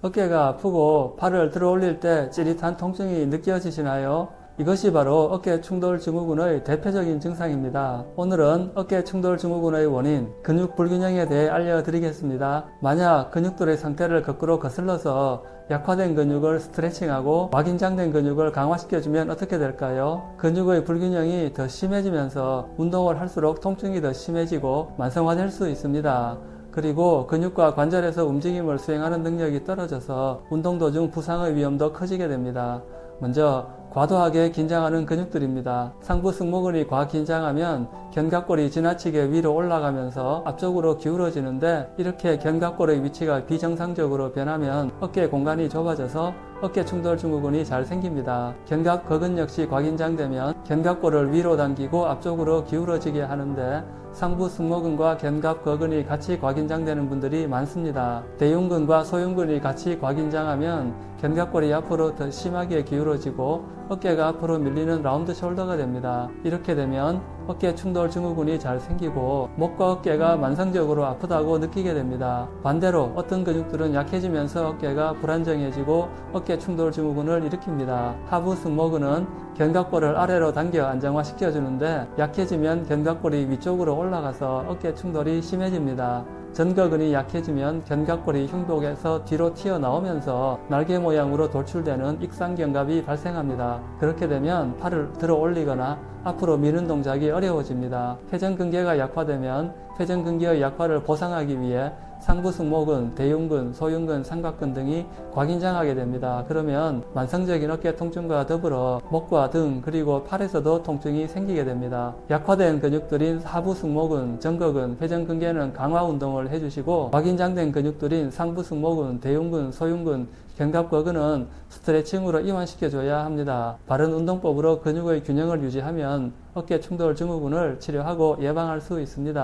어깨가 아프고 팔을 들어 올릴 때 찌릿한 통증이 느껴지시나요? 이것이 바로 어깨 충돌 증후군의 대표적인 증상입니다. 오늘은 어깨 충돌 증후군의 원인, 근육 불균형에 대해 알려드리겠습니다. 만약 근육들의 상태를 거꾸로 거슬러서 약화된 근육을 스트레칭하고 확인장된 근육을 강화시켜주면 어떻게 될까요? 근육의 불균형이 더 심해지면서 운동을 할수록 통증이 더 심해지고 만성화될 수 있습니다. 그리고 근육과 관절에서 움직임을 수행하는 능력이 떨어져서 운동 도중 부상의 위험도 커지게 됩니다. 먼저 과도하게 긴장하는 근육들입니다. 상부 승모근이 과 긴장하면 견갑골이 지나치게 위로 올라가면서 앞쪽으로 기울어지는데 이렇게 견갑골의 위치가 비정상적으로 변하면 어깨 공간이 좁아져서 어깨 충돌 증후군이 잘 생깁니다. 견갑 거근 역시 과긴장되면 견갑골을 위로 당기고 앞쪽으로 기울어지게 하는데 상부 승모근과 견갑 거근이 같이 과긴장되는 분들이 많습니다. 대흉근과 소흉근이 같이 과긴장하면 견갑골이 앞으로 더 심하게 기울어지고 어깨가 앞으로 밀리는 라운드 숄더가 됩니다. 이렇게 되면 어깨 충돌 증후군이 잘 생기고 목과 어깨가 만성적으로 아프다고 느끼게 됩니다. 반대로 어떤 근육들은 약해지면서 어깨가 불안정해지고 어깨 충돌 증후군을 일으킵니다. 하부 승모근은 견갑골을 아래로 당겨 안정화시켜 주는데 약해지면 견갑골이 위쪽으로 올라가서 어깨 충돌이 심해집니다. 전거근이 약해지면 견갑골이 흉복에서 뒤로 튀어나오면서 날개 모양으로 돌출되는 익상견갑이 발생합니다. 그렇게 되면 팔을 들어 올리거나 앞으로 미는 동작이 어려워집니다. 회전근개가 약화되면 회전근개의 약화를 보상하기 위해 상부 승모근, 대흉근, 소흉근, 삼각근 등이 과긴장하게 됩니다. 그러면 만성적인 어깨 통증과 더불어 목과 등 그리고 팔에서도 통증이 생기게 됩니다. 약화된 근육들인 하부 승모근, 정거근, 회전근개는 강화 운동을 해주시고 과긴장된 근육들인 상부 승모근, 대흉근, 소흉근, 견갑거근은 스트레칭으로 이완시켜줘야 합니다. 바른 운동법으로 근육의 균형을 유지하면 어깨 충돌 증후군을 치료하고 예방할 수 있습니다.